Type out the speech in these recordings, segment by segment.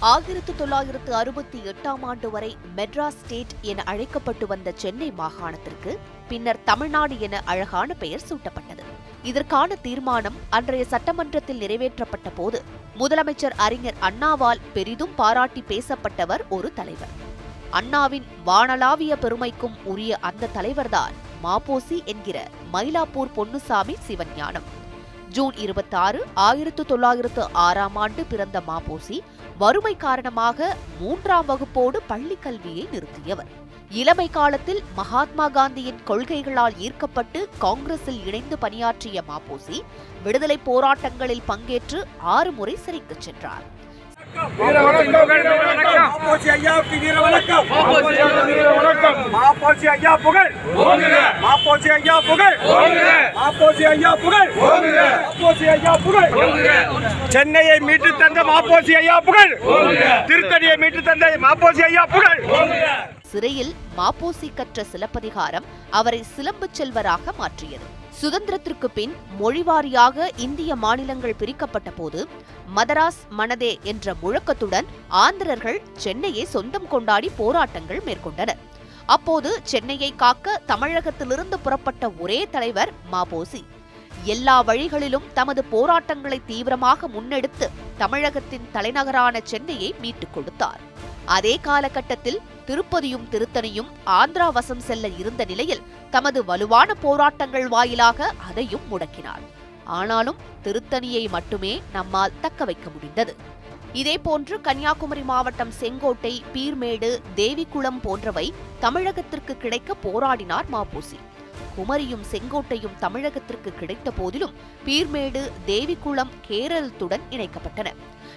ஆயிரத்து தொள்ளாயிரத்து அறுபத்தி எட்டாம் ஆண்டு வரை மெட்ராஸ் ஸ்டேட் என அழைக்கப்பட்டு வந்த சென்னை மாகாணத்திற்கு பின்னர் தமிழ்நாடு என அழகான பெயர் சூட்டப்பட்டது. இதற்கான தீர்மானம் அன்றைய சட்டமன்றத்தில் நிறைவேற்றப்பட்ட போது முதலமைச்சர் அறிஞர் அண்ணாவால் பெரிதும் பாராட்டி பேசப்பட்டவர் ஒரு தலைவர். அண்ணாவின் வானளாவிய பெருமைக்கும் உரிய அந்த தலைவர்தான் மாபோசி என்கிற மயிலாப்பூர் பொன்னுசாமி சிவஞானம். ஜூன் இருபத்தாறு ஆயிரத்து தொள்ளாயிரத்து ஆறாம் ஆண்டு பிறந்த மாபோசி வறுமை காரணமாக மூன்றாம் வகுப்போடு பள்ளி கல்வியை நிறுத்தியவர். இளமை காலத்தில் மகாத்மா காந்தியின் கொள்கைகளால் ஈர்க்கப்பட்டு காங்கிரஸில் இணைந்து பணியாற்றிய மாபோசி விடுதலை போராட்டங்களில் பங்கேற்று ஆறு முறை சிறைக்குச் சென்றார். மாப்போசி ஐயாவுக்கு வீர வணக்கம். மாப்போசி ஐயா புகழ். ஓங்குக மாப்போசி ஐயா புகழ். ஓங்குக மாப்போசி ஐயா புகழ். ஓங்குக மாப்போசி ஐயா புகழ். ஓங்குக சென்னையை மீட்டு தந்த மாப்போசி ஐயா புகழ். ஓங்குக திருத்தணியை மீட்டு தந்த மாப்போசி ஐயா புகழ். ஓங்குக சிறையில் மாப்போசி கற்ற சிலப்பதிகாரம் அவரை சிலம்புச் செல்வராக மாற்றியது. சுதந்திரத்திற்கு பின் மொழிவாரியாக இந்திய மாநிலங்கள் பிரிக்கப்பட்ட போது மதராஸ் மனதே என்ற முழக்கத்துடன் ஆந்திரர்கள் சென்னையை சொந்தம் கொண்டாடி போராட்டங்கள் மேற்கொண்டனர். அப்போது சென்னையை காக்க தமிழகத்திலிருந்து புறப்பட்ட ஒரே தலைவர் மாபோசி. எல்லா வழிகளிலும் தமது போராட்டங்களை தீவிரமாக முன்னெடுத்து தமிழகத்தின் தலைநகரான சென்னையை மீட்டுக் கொடுத்தார். அதே காலகட்டத்தில் திருப்பதியும் திருத்தணியும் ஆந்திரா வசம் செல்ல இருந்த நிலையில் தமது வலுவான போராட்டங்கள் வாயிலாக அதையும் முடக்கினார். ஆனாலும் திருத்தணியை மட்டுமே நம்மால் தக்க வைக்க முடிந்தது. இதேபோன்று கன்னியாகுமரி மாவட்டம் செங்கோட்டை பீர்மேடு தேவிக்குளம் போன்றவை தமிழகத்திற்கு கிடைக்க போராடினார் மாப்போசி. குமரியும் செங்கோட்டையும் தமிழகத்திற்கு கிடைத்த போதிலும் பீர்மேடு தேவிக்குளம் கேரளத்துடன் இணைக்கப்பட்டன.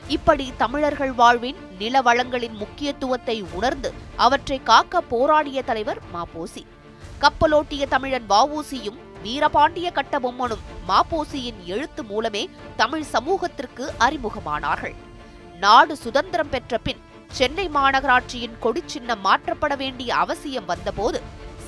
இப்படி தமிழர்கள் வாழ்வின் நில வளங்களின் முக்கியத்துவத்தை உணர்ந்து அவற்றை காக்க போராடிய தலைவர் மாப்போசி. கப்பலோட்டிய தமிழன் வஉசியும் வீரபாண்டிய கட்டபொம்மனும் மாப்போசியின் எழுத்து மூலமே தமிழ் சமூகத்திற்கு அறிமுகமானார்கள். நாடு சுதந்திரம் பெற்ற பின் சென்னை மாநகராட்சியின் கொடிச்சின்னம் மாற்றப்பட வேண்டிய அவசியம் வந்தபோது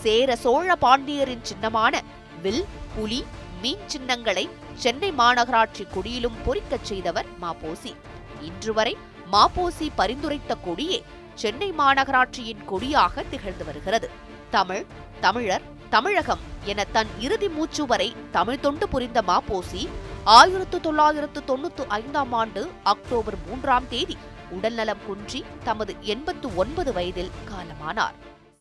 சேர சோழ பாண்டியரின் சின்னமான வில் புலி மீன் சின்னங்களை சென்னை மாநகராட்சி கொடியிலும் பொறிக்கச் செய்தவர் மாப்போசி. இன்று வரை மாப்போசி பரிந்துரைத்த கொடியே சென்னை மாநகராட்சியின் கொடியாக திகழ்ந்து வருகிறது. தமிழ் தமிழர் தமிழகம் என தன் இறுதி மூச்சு வரை தமிழ் தொண்டு புரிந்த மாப்போசி ஆயிரத்து தொள்ளாயிரத்து தொண்ணூத்து ஐந்தாம் ஆண்டு அக்டோபர் மூன்றாம் தேதி உடல்நலம் குன்றி தமது எண்பத்து ஒன்பது வயதில் காலமானார்.